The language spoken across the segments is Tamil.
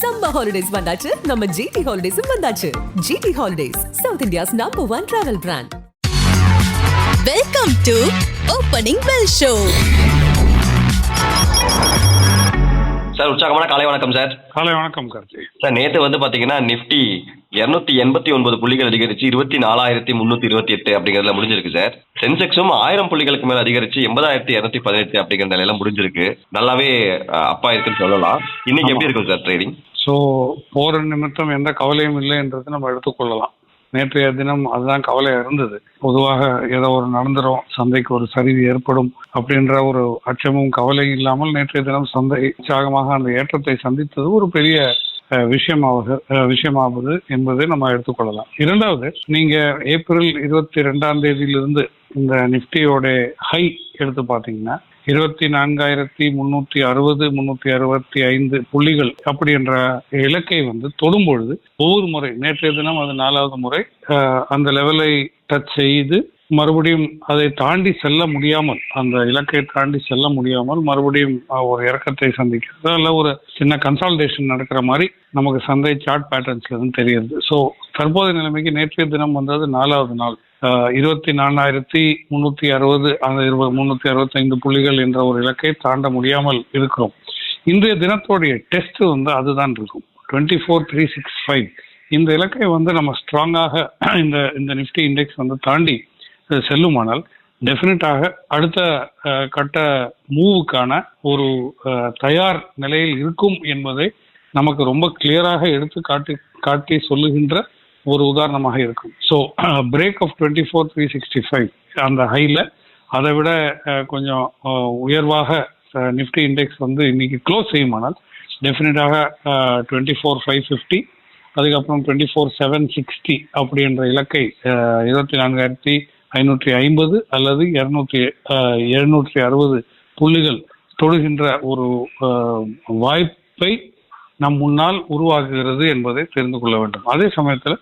சம்மர் ஹாலிடேஸ் வந்தாச்சு. நம்ம ஜிடி ஹாலிடேஸும் வந்தாச்சு. GT holidays south India's number one travel brand welcome to opening bell show sir உற்சாகமான காலை வணக்கம் சார் காலை வணக்கம் கார்த்தி. சார் நேற்று வந்து பார்த்தீங்கன்னா நிஃப்டி இரநூத்தி எண்பத்தி ஒன்பது புள்ளிகள் அதிகரிச்சு இருபத்தி நாலாயிரத்தி முந்நூற்றி இருபத்தி எட்டு அப்படிங்கிறதுல முடிஞ்சிருக்கு சார் சென்செக்ஸும் ஆயிரம் புள்ளிகளுக்கு மேலே அதிகரிச்சு எண்பதாயிரத்தி இரநூத்தி பதினெட்டு அப்படிங்கிற நிலையில முடிஞ்சிருக்கு. நல்லாவே அப்பா இருக்குன்னு சொல்லலாம். இன்னைக்கு எப்படி இருக்கும் சார் ட்ரேடிங் ஸோ போர் நிமித்தம் எந்த கவலையும் இல்லை என்றது நம்ம எடுத்துக்கொள்ளலாம் நேற்றைய தினம் அதுதான் கவலையாக இருந்தது. பொதுவாக ஏதோ ஒரு நடந்துரும் சந்தைக்கு ஒரு சரிவு ஏற்படும் அப்படின்ற ஒரு அச்சமும் கவலையும் இல்லாமல் நேற்றைய தினம் சந்தை உற்சாகமாக அந்த ஏற்றத்தை சந்தித்தது ஒரு பெரிய விஷயமாக விஷயமாவது என்பதை நம்ம எடுத்துக்கொள்ளலாம். இரண்டாவது நீங்க ஏப்ரல் இருபத்தி ரெண்டாம் தேதியிலிருந்து இந்த நிஃப்டியோட ஹை எடுத்து பார்த்தீங்கன்னா இருபத்தி நான்காயிரத்தி முன்னூற்றி அறுபது முன்னூற்றி அறுபத்தி ஐந்து புள்ளிகள் அப்படி என்ற இலக்கை வந்து தொடும் பொழுது ஒவ்வொரு முறை நேற்றைய தினம் அது நாலாவது முறை அந்த லெவலை டச் செய்து மறுபடியும் அதை தாண்டி செல்ல முடியாமல் அந்த இலக்கை தாண்டி செல்ல முடியாமல் மறுபடியும் ஒரு இறக்கத்தை சந்திக்கிறது. அல்ல ஒரு சின்ன கன்சால்டேஷன் நடக்கிற மாதிரி நமக்கு சந்தை சார்ட் பேட்டர்ன்ஸ்ல இருந்து தெரியுது ஸோ தற்போதைய நிலைமைக்கு நேற்றைய தினம் வந்தது நாலாவது நாள். இருபத்தி நாலாயிரத்தி முன்னூத்தி அறுபது அந்த இருபது முன்னூத்தி அறுபத்தைந்து புள்ளிகள் என்ற ஒரு இலக்கை தாண்ட முடியாமல் இருக்கிறோம். இன்றைய தினத்தோடைய டெஸ்ட் வந்து அதுதான் இருக்கும். Twenty four three six five இந்த இலக்கை வந்து நம்ம ஸ்ட்ராங்காக இந்த இந்த நிஃப்டி இண்டெக்ஸ் வந்து தாண்டி செல்லுமானால் டெஃபினட்டாக அடுத்த கட்ட மூவுக்கான ஒரு தயார் நிலையில் இருக்கும் என்பதை நமக்கு ரொம்ப கிளியராக எடுத்து காட்டி காட்டி சொல்லுகின்ற ஒரு உதாரணமாக இருக்கும். So break of twenty four three sixty five அந்த ஹையில் அதை விட கொஞ்சம் உயர்வாக நிஃப்டி இண்டெக்ஸ் வந்து இன்னைக்கு க்ளோஸ் செய்யுமானால் டெஃபினட்டாக டுவெண்ட்டி ஃபோர் ஃபைவ் ஃபிஃப்டி அதுக்கப்புறம் டுவெண்ட்டி ஃபோர் செவன் சிக்ஸ்டி அப்படி என்ற இலக்கை இருபத்தி நான்காயிரத்தி ஐநூற்றி ஐம்பது அல்லது இரநூற்றி எழுநூற்றி அறுபது புள்ளிகள் தொடுகின்ற ஒரு வாய்ப்பை நம் முன்னால் உருவாக்குகிறது என்பதை தெரிந்து கொள்ள வேண்டும். அதே சமயத்தில்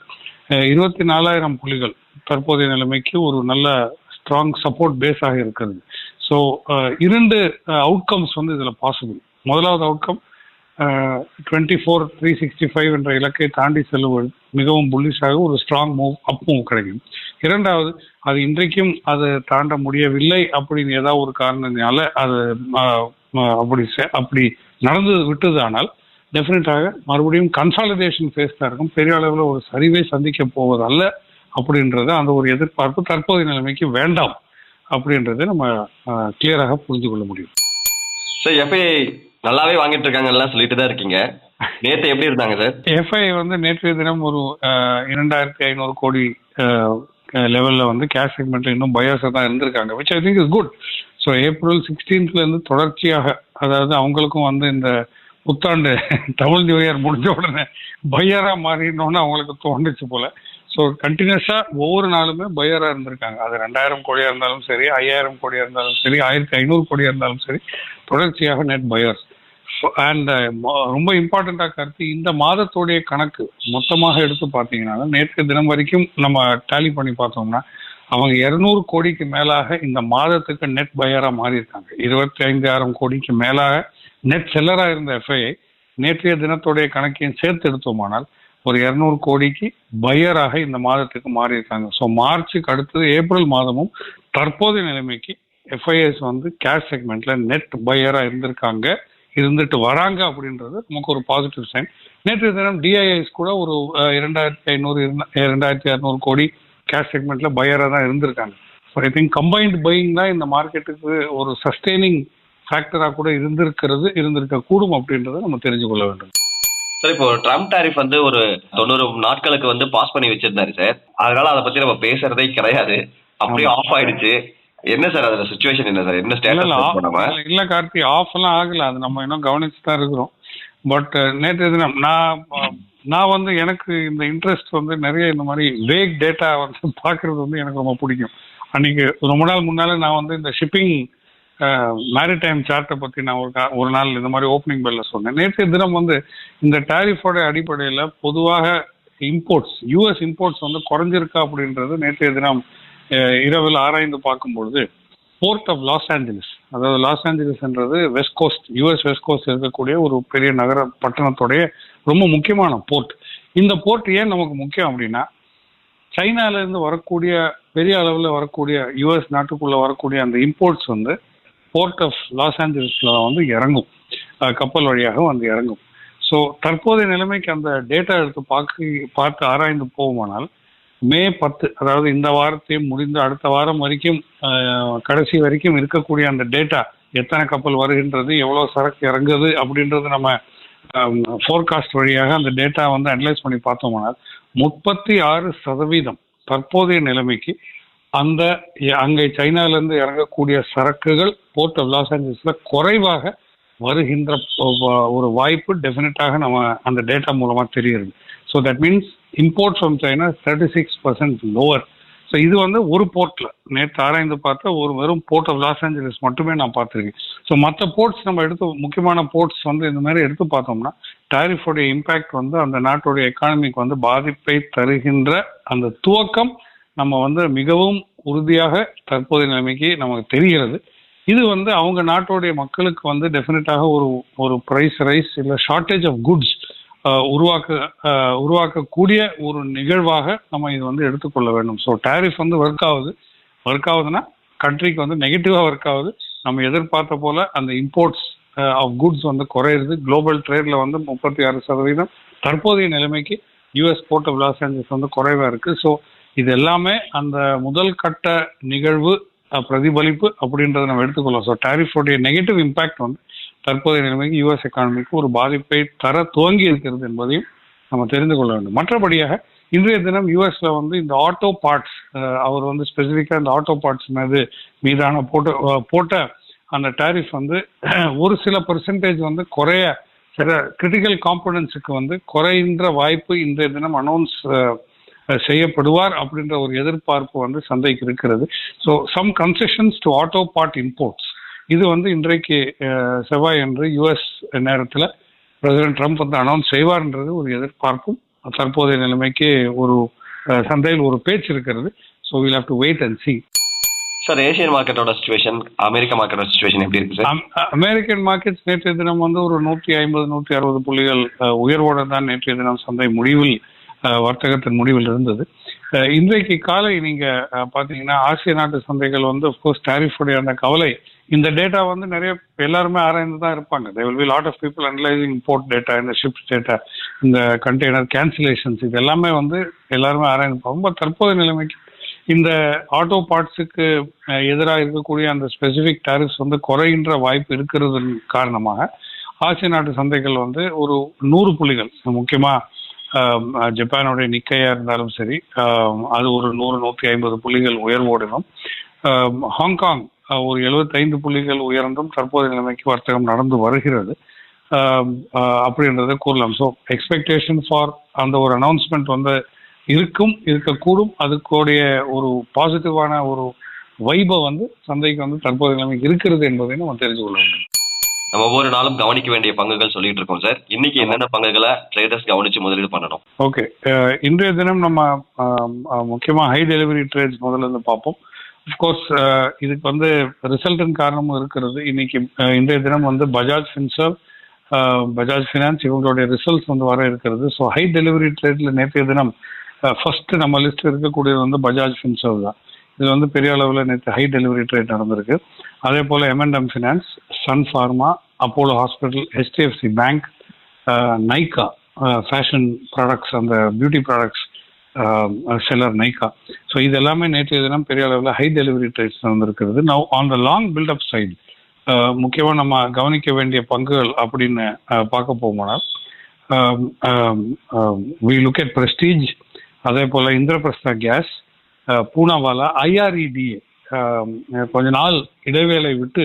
இருபத்தி நாலாயிரம் புள்ளிகள் தற்போதைய நிலைமைக்கு ஒரு நல்ல ஸ்ட்ராங் சப்போர்ட் பேஸாக இருக்கிறது. ஸோ இரண்டு அவுட்கம்ஸ் வந்து இதில் பாசிபிள் முதலாவது outcome twenty four three sixty five என்ற இலக்கை தாண்டி செல்லுவது மிகவும் புல்லிஷாக ஒரு ஸ்ட்ராங் மூவ் அப் மூவ் கிடைக்கும். இரண்டாவது அது இன்றைக்கும் அது தாண்ட முடியவில்லை அப்படின்னு ஏதாவது ஒரு காரணத்தினால அது அப்படி அப்படி நடந்து விட்டதானால் டெஃபினட்டாக மறுபடியும் கன்சாலிடேஷன் ஃபேஸ் தான் இருக்கும். பெரிய அளவில் ஒரு சரிவை சந்திக்க போவதல்ல அப்படின்றது அந்த ஒரு எதிர்பார்ப்பு தற்போதைய நிலைமைக்கு வேண்டாம் அப்படின்றதை நம்ம கிளியராக புரிந்து கொள்ள முடியும். சார் எஃப்ஐ நல்லாவே வாங்கிட்டு இருக்காங்கலாம் சொல்லிட்டு தான் இருக்கீங்க. நேற்று எப்படி இருந்தாங்க சார்? எஃப்ஐ வந்து நேற்றைய தினம் ஒரு இரண்டாயிரத்தி ஐநூறு கோடி Uh, லெவலில் வந்து கேஷ் செக்மெண்ட்ல இன்னும் பயாஸாக தான் இருந்திருக்காங்க which I think is good so April சிக்ஸ்டீன்த்லேருந்து தொடர்ச்சியாக அதாவது அவங்களுக்கும் வந்து இந்த புத்தாண்டு தமிழ் நியூயர் முடிஞ்ச உடனே பையராக மாறிடணும்னு அவங்களுக்கு தோன்றுச்சு போல. ஸோ கண்டினியூஸாக ஒவ்வொரு நாளுமே பையராக இருந்திருக்காங்க. அது ரெண்டாயிரம் கோடியாக இருந்தாலும் சரி ஐயாயிரம் கோடியாக இருந்தாலும் சரி ஆயிரத்தி ஐநூறு கோடியாக இருந்தாலும் சரி தொடர்ச்சியாக நெட் பையர்ஸ் அண்ட் uh, ரொம்ப இம்பார்ட்டண்ட்டாக கருத்து இந்த மாதத்துடைய கணக்கு மொத்தமாக எடுத்து பார்த்தீங்கன்னா நேற்று தினம் வரைக்கும் நம்ம டேலி பண்ணி பார்த்தோம்னா அவங்க இருநூறு கோடிக்கு மேலாக இந்த மாதத்துக்கு நெட் பையராக மாறி இருக்காங்க இருபத்தி ஐந்தாயிரம் கோடிக்கு மேலாக நெட் செல்லராக இருந்த எஃப்ஐஐ நேற்றைய தினத்துடைய கணக்கையும் சேர்த்து எடுத்தோமானால் ஒரு இருநூறு கோடிக்கு பையராக இந்த மாதத்துக்கு மாறி இருக்காங்க ஸோ மார்ச்சுக்கு அடுத்தது ஏப்ரல் மாதமும் தற்போதைய நிலைமைக்கு எஃப்ஐஎஸ் வந்து கேஷ் செக்மெண்ட்ல நெட் பையராக இருந்திருக்காங்க. இருந்துட்டு வராங்க அப்படின்றது நமக்கு ஒரு பாசிட்டிவ் சைன் நேற்று தினம் டிஐஎஸ் கூட ஒரு இரண்டாயிரத்தி ஐநூறு இரண்டாயிரத்தி அறுநூறு கோடி கேஷ் செக்மெண்ட்ல பையரா தான் இருந்திருக்காங்க. So I think combined buying தான் இந்த மார்க்கெட்டுக்கு ஒரு சஸ்டெய்னிங் ஃபேக்டரா கூட இருந்திருக்கிறது இருந்திருக்க கூடும் அப்படின்றத நம்ம தெரிஞ்சு கொள்ள வேண்டும். சார் இப்போ ட்ரம்ப் டாரிஃப் வந்து ஒரு தொண்ணூறு நாட்களுக்கு வந்து பாஸ் பண்ணி வச்சிருந்தாரு சார் அதனால அதை பத்தி நம்ம பேசுறதே கிடையாது. அப்படியே ஆஃப் ஆயிடுச்சு. என்ன சார் அதுல சுச்சுவேஷன் என்ன சார்? என்ன ஸ்டேட்டஸ் இல்ல கார்த்தி ஆஃப் எல்லாம் ஆகல. அது நம்ம இன்னும் கவனிச்சு தான் இருக்கிறோம் பட் நேற்று தினம் நான் நான் வந்து எனக்கு இந்த இன்ட்ரெஸ்ட் வந்து நிறைய இந்த மாதிரி வேக் டேட்டா வந்து பார்க்கிறது வந்து எனக்கு ரொம்ப பிடிக்கும். அன்னைக்கு ரொம்ப நாள் முன்னால நான் வந்து இந்த ஷிப்பிங் மேரிடைம் சார்ட்டை பத்தி நான் ஒரு ஒரு நாள் இந்த மாதிரி ஓப்பனிங் பெல்ல சொன்னேன். நேற்றைய தினம் வந்து இந்த டாரிஃபோட அடிப்படையில் பொதுவாக இம்போர்ட்ஸ் யூஎஸ் இம்போர்ட்ஸ் வந்து குறைஞ்சிருக்கா அப்படின்றது நேற்றைய தினம் இரவில் ஆராய்ந்து பார்க்கும்பொழுது போர்ட் ஆஃப் லாஸ் ஏஞ்சலிஸ் அதாவது Los ஏஞ்சலிஸ்ன்றது west coast US west coast இருக்கக்கூடிய ஒரு பெரிய நகர பட்டணத்துடைய ரொம்ப முக்கியமான போர்ட் இந்த போர்ட் ஏன் நமக்கு முக்கியம் அப்படின்னா சைனாலேருந்து வரக்கூடிய பெரிய அளவில் வரக்கூடிய யுஎஸ் நாட்டுக்குள்ளே வரக்கூடிய அந்த இம்போர்ட்ஸ் வந்து போர்ட் ஆஃப் லாஸ் ஏஞ்சலிஸில் வந்து இறங்கும். கப்பல் வழியாக வந்து இறங்கும். ஸோ தற்போதைய நிலைமைக்கு அந்த டேட்டா எடுத்து பார்க்க பார்த்து ஆராய்ந்து போகுமானால் மே பத்து அதாவது இந்த வாரத்தையும் முடிந்து அடுத்த வாரம் வரைக்கும் கடைசி வரைக்கும் இருக்கக்கூடிய அந்த டேட்டா எத்தனை கப்பல் வருகின்றது எவ்வளோ சரக்கு இறங்குது அப்படின்றது நம்ம ஃபோர்காஸ்ட் வழியாக அந்த டேட்டா வந்து அனலைஸ் பண்ணி பார்த்தோம்னால் முப்பத்தி ஆறு சதவீதம் தற்போதைய நிலைமைக்கு அந்த அங்கே சைனாலேருந்து இறங்கக்கூடிய சரக்குகள் போர்ட் ஆஃப் லாஸ் ஏஞ்சல்ஸில் குறைவாக வருகின்ற ஒரு வாய்ப்பு டெஃபினட்டாக நம்ம அந்த டேட்டா மூலமாக தெரியுது so that means import from China thirty six percent lower so இது வந்து ஒரு போர்ட்ல நேற்று ஆராய்ந்து பார்த்தா ஒரு வெறும் போர்ட் ஆஃப் லாஸ் ஏஞ்சலிஸ் மட்டுமே நான் பார்த்துருக்கேன். ஸோ மற்ற போர்ட்ஸ் நம்ம எடுத்து முக்கியமான போர்ட்ஸ் வந்து இந்த மாதிரி எடுத்து பார்த்தோம்னா டாரிஃபோடைய இம்பேக்ட் வந்து அந்த நாட்டுடைய எக்கானமிக்கு வந்து பாதிப்பை தருகின்ற அந்த துவக்கம் நம்ம வந்து மிகவும் உறுதியாக தற்போதைய நிலைமைக்கு நமக்கு தெரிகிறது. இது வந்து அவங்க நாட்டுடைய மக்களுக்கு வந்து டெஃபினட்டாக ஒரு ஒரு ப்ரைஸ் ரைஸ் இல்லை ஷார்ட்டேஜ் ஆஃப் குட்ஸ் உருவாக்க உருவாக்கக்கூடிய ஒரு நிகழ்வாக நம்ம இது வந்து எடுத்துக்கொள்ள வேண்டும். ஸோ டேரிஃப் வந்து ஒர்க் ஆகுது. ஒர்க் ஆகுதுன்னா கண்ட்ரிக்கு வந்து நெகட்டிவாக ஒர்க் ஆகுது. நம்ம எதிர்பார்த்த போல அந்த இம்போர்ட்ஸ் ஆஃப் குட்ஸ் வந்து குறையுது. குளோபல் ட்ரேட்ல வந்து முப்பத்தி ஆறு சதவீதம். தற்போதைய நிலைமைக்கு US port of Los Angeles வந்து குறைவாக இருக்கு. ஸோ இது எல்லாமே அந்த முதல் கட்ட நிகழ்வு பிரதிபலிப்பு அப்படின்றத நம்ம எடுத்துக்கொள்ளலாம் ஸோ டேரிஃபோடைய நெகட்டிவ் இம்பாக்ட் வந்து தற்போதைய நிலைமைக்கு யூஎஸ் எக்கானமிக்கு ஒரு பாதிப்பை தர துவங்கி இருக்கிறது என்பதையும் நம்ம தெரிந்து கொள்ள வேண்டும். மற்றபடியாக இன்றைய தினம் யூஎஸ்ல வந்து இந்த ஆட்டோ பார்ட்ஸ் அவர் வந்து ஸ்பெசிஃபிக்காக இந்த ஆட்டோ பார்ட்ஸ் மீது மீதான போட்ட போட்ட அந்த டாரிஃப் வந்து ஒரு சில பெர்சன்டேஜ் வந்து குறைய சில கிரிட்டிக்கல் காம்பனன்ஸுக்கு வந்து குறைகின்ற வாய்ப்பு இன்றைய தினம் அனௌன்ஸ் செய்யப்படுவார் அப்படின்ற ஒரு எதிர்பார்ப்பு வந்து சந்தைக்கு இருக்கிறது. So some concessions to auto part imports இது வந்து இன்றைக்கு செவ்வாய் அன்று யுஎஸ் நேரத்தில் பிரசிடென்ட் ட்ரம்ப் வந்து அனௌன்ஸ் செய்வார்ன்றது ஒரு எதிர்பார்ப்பும் தற்போதைய நிலைமைக்கு ஒரு சந்தையில் ஒரு பேச்சு இருக்கிறது. So will have to wait and see sir Asian மார்க்கெட்டோட சுச்சுவேஷன் அமெரிக்க மார்க்கெட்டோட சுச்சுவேஷன் எப்படி இருக்கு சார் அம்- அமெரிக்கன் மார்க்கெட்ஸ் நேற்றைய தினம் வந்து ஒரு நூற்றி ஐம்பது நூற்றி அறுபது புள்ளிகள் உயர்வோட தான் நேற்றைய தினம் சந்தை முடிவில் வர்த்தகத்தின் முடிவில் இருந்தது. இன்றைக்கு காலை நீங்க பாத்தீங்கன்னா ஆசிய நாட்டு சந்தைகள் வந்து அஃப்கோர்ஸ் டாரிஃபுடைய அந்த கவலை இந்த டேட்டா வந்து நிறைய எல்லாருமே ஆராய்ந்து தான் இருப்பாங்க. They will be lot of people analysing port data இந்த ஷிப்ட் டேட்டா இந்த கண்டெய்னர் கேன்சலேஷன்ஸ் இது எல்லாமே வந்து எல்லாருமே ஆராய்ந்து ரொம்ப தற்போதைய நிலைமைக்கு இந்த ஆட்டோ பார்ட்ஸுக்கு எதிராக இருக்கக்கூடிய அந்த ஸ்பெசிஃபிக் டாரிஃப்ஸ் வந்து குறைகின்ற வாய்ப்பு இருக்கிறது காரணமாக ஆசிய நாட்டு சந்தைகள் வந்து ஒரு நூறு புள்ளிகள் முக்கியமாக ஜப்பானுடைய நிக்கையா இருந்தாலும் சரி அது ஒரு நூறு நூற்றி ஐம்பது புள்ளிகள் உயர்வோடினும் ஹாங்காங் ஒரு எழுபத்தைந்து புள்ளிகள் உயர்ந்தும் தற்போதைய நிலைமைக்கு வர்த்தகம் நடந்து வருகிறது. அப்படின்றத கூறலாம். ஸோ எக்ஸ்பெக்டேஷன் ஃபார் அந்த ஒரு அனௌன்ஸ்மெண்ட் வந்து இருக்கும் இருக்கக்கூடும். அதுக்குடைய ஒரு பாசிட்டிவான ஒரு வைபை வந்து சந்தைக்கு வந்து தற்போதைய நிலைமைக்கு இருக்கிறது என்பதை நம்ம தெரிஞ்சு கொள்ள வேண்டும். நம்ம ஒவ்வொரு நாளும் கவனிக்க வேண்டிய பங்குகள் சொல்லிட்டு இருக்கோம் சார். இன்னைக்கு என்னென்ன பங்குகளை ட்ரேடர்ஸ் கவனிச்சு முதலீடு பண்ணணும்? ஓகே இன்றைய தினம் நம்ம ஆம், ஆ, முக்கியமா ஹை டெலிவரி ட்ரேட்ஸ் முதல்ல இருந்து பார்ப்போம். அஃப்கோர்ஸ் uh, இதுக்கு வந்து ரிசல்ட்டின் காரணமும் இருக்கிறது. இன்னைக்கு இன்றைய தினம் வந்து பஜாஜ் ஃபின்சர் பஜாஜ் ஃபினான்ஸ் இவங்களுடைய ரிசல்ட்ஸ் வந்து வர இருக்கிறது. ஸோ ஹை டெலிவரி ட்ரேட்ல நேற்றைய தினம் ஃபர்ஸ்ட் நம்ம லிஸ்ட் இருக்கக்கூடியது வந்து பஜாஜ் ஃபின்சர் தான். இது வந்து பெரிய அளவில் நேற்று ஹை டெலிவரி ட்ரேட் நடந்திருக்கு. அதே போல் MNM finance sun pharma apollo hospital HDFC bank Nykaa fashion products அந்த beauty products seller Nykaa. So இது எல்லாமே நேற்றைய தினம் பெரிய அளவில் ஹை டெலிவரி ட்ரேட்ஸ் நடந்திருக்கிறது now on the long buildup side முக்கியமாக நம்ம கவனிக்க வேண்டிய பங்குகள் அப்படின்னு பார்க்க போகுமானால் வி லுக் அட் பிரஸ்டீஜ் அதே போல் இந்திரபிரஸ்தா கேஸ் பூனாவாலா ஐஆர்இடிஏ கொஞ்ச நாள் இடைவேளை விட்டு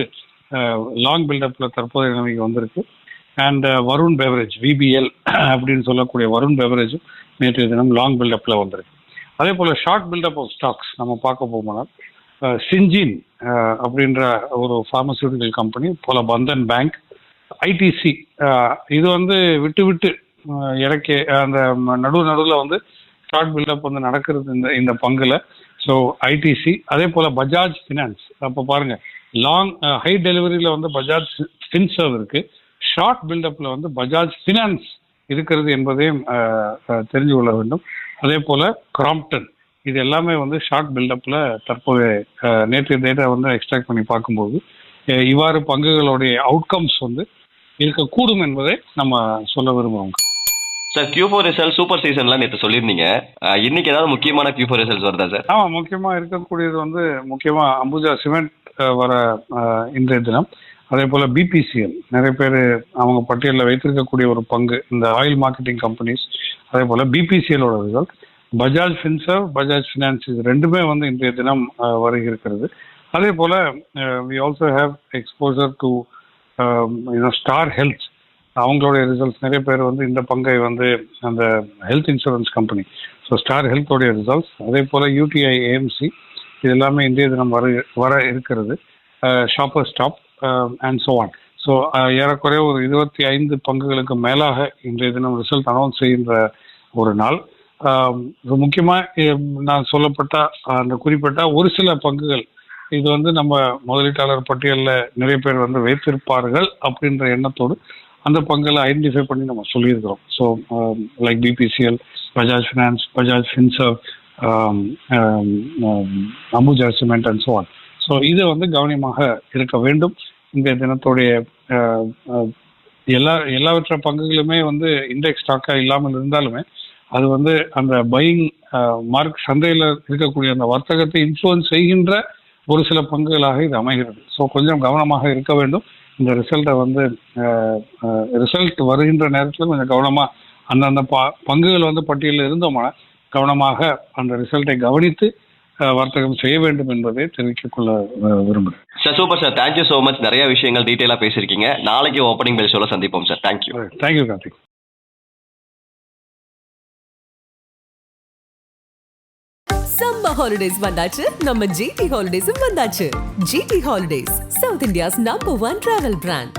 லாங் பில்டப்ல தற்போதைய நிலைமைக்கு வந்திருக்கு. அண்ட் வருண் பெவரேஜ் விபிஎல் அப்படின்னு சொல்லக்கூடிய வருண் பெவரேஜும் நேற்றைய தினம் லாங் பில்டப்பில் வந்திருக்கு அதே போல் ஷார்ட் பில்டப் ஆஃப் ஸ்டாக்ஸ் நம்ம பார்க்க போகும்போனால் சிஞ்சின் uh, uh, அப்படின்ற ஒரு ஃபார்மசியூட்டிக்கல் கம்பெனி போல பந்தன் பேங்க் ஐடிசி இது வந்து விட்டு விட்டு uh, இடக்கே அந்த நடு நடுவில் வந்து ஷார்ட் பில்டப் வந்து நடக்கிறது இந்த இந்த பங்குல. ஸோ ஐடிசி அதே போல் பஜாஜ் ஃபினான்ஸ் அப்போ பாருங்க லாங் ஹை டெலிவரியில் வந்து பஜாஜ் ஃபின்சர்வ் இருக்குது ஷார்ட் பில்டப்ல வந்து பஜாஜ் ஃபினான்ஸ் இருக்கிறது என்பதையும் தெரிஞ்சு கொள்ள வேண்டும். அதே போல கிராம்ப்டன் இது எல்லாமே வந்து ஷார்ட் பில்டப்ல தற்போது அஹ், நேற்றைய டேட்டா வந்து எக்ஸ்ட்ராக்ட் பண்ணி பார்க்கும்போது இவ்வாறு பங்குகளுடைய அவுட்கம்ஸ் வந்து இருக்கக்கூடும் என்பதை நம்ம சொல்ல விரும்புகிறோம் sir Q four result super சீசன்லாம் நேற்று சொல்லியிருந்தீங்க. இன்னைக்கு ஏதாவது முக்கியமான கியூ ஃபோர் ரிசல்ட்ஸ் வருதா சார் ஆமா முக்கியமா இருக்கக்கூடியது வந்து முக்கியமா அம்புஜா சிமெண்ட் வர இன்றைய தினம். அதே போல பிபிசிஎல் நிறைய பேர் அவங்க பட்டியலில் வைத்திருக்கக்கூடிய ஒரு பங்கு இந்த ஆயில் மார்க்கெட்டிங் கம்பெனிஸ் அதே போல பிபிசிஎலோட ரிசல்ட் பஜாஜ் ஃபின்சர்வ் பஜாஜ் ஃபினான்ஸ் இது ரெண்டுமே வந்து இன்றைய தினம் வருகிறது இருக்கிறது அதே போல we also have exposure to star health அவங்களுடைய ரிசல்ட்ஸ் நிறைய பேர் வந்து இந்த பங்கை வந்து அந்த health insurance company so star ஹெல்த்தோடைய results அதே போல் யூடிஐ ஏஎம்சி இது எல்லாமே இந்திய தினம் வர வர இருக்கிறது. Shopper stop and so on so ஏறக்குறைய ஒரு இருபத்தி ஐந்து பங்குகளுக்கு மேலாக இன்றைய தினம் ரிசல்ட் அனௌன்ஸ் செய்கின்ற ஒரு நாள். Um, முக்கியமாக um, நான் சொல்லப்பட்ட uh, அந்த குறிப்பிட்ட ஒரு சில பங்குகள். இது வந்து நம்ம முதலீட்டாளர் பட்டியலில் நிறைய பேர் வந்து வைத்திருப்பார்கள் அப்படின்ற எண்ணத்தோடு அந்த பங்குகளை ஐடென்டிஃபை பண்ணி நம்ம சொல்லியிருக்கிறோம். So like BPCL Bajaj finance Bajaj Finserv Ambuja cement and so on so இது வந்து கவனமாக இருக்க வேண்டும். இந்த தினத்துடைய எல்லா எல்லாவற்ற பங்குகளுமே வந்து இண்டெக்ஸ் ஸ்டாக்காக இல்லாமல் இருந்தாலுமே அது வந்து அந்த பையிங் மார்க் சந்தையில் இருக்கக்கூடிய அந்த வர்த்தகத்தை இன்ஃப்ளூயன்ஸ் செய்கின்ற ஒரு சில பங்குகளாக இது அமைகிறது. ஸோ கொஞ்சம் கவனமாக இருக்க வேண்டும். இந்த ரிசல்ட்டை வந்து ரிசல்ட் வருகின்ற நேரத்தில் கொஞ்சம் கவனமாக அந்தந்த ப பங்குகள் வந்து பட்டியலில் இருந்தோம்னா கவனமாக அந்த ரிசல்ட்டை கவனித்து வர்த்தகம் செய்ய வேண்டும் என்பதை கொள்ள அஹ், விரும்புகிறேன். Sir super sir thank you so much நிறைய விஷயங்கள் டீட்டெயிலாக பேசியிருக்கீங்க. நாளைக்கு ஓப்பனிங் பெல் ஷோவில் சந்திப்போம் sir thank you thank you Karthik summer holidays வந்தாச்சு. நம்ம ஜிடி ஹாலிடேஸும் வந்தாச்சு. GT holidays south India's number one travel brand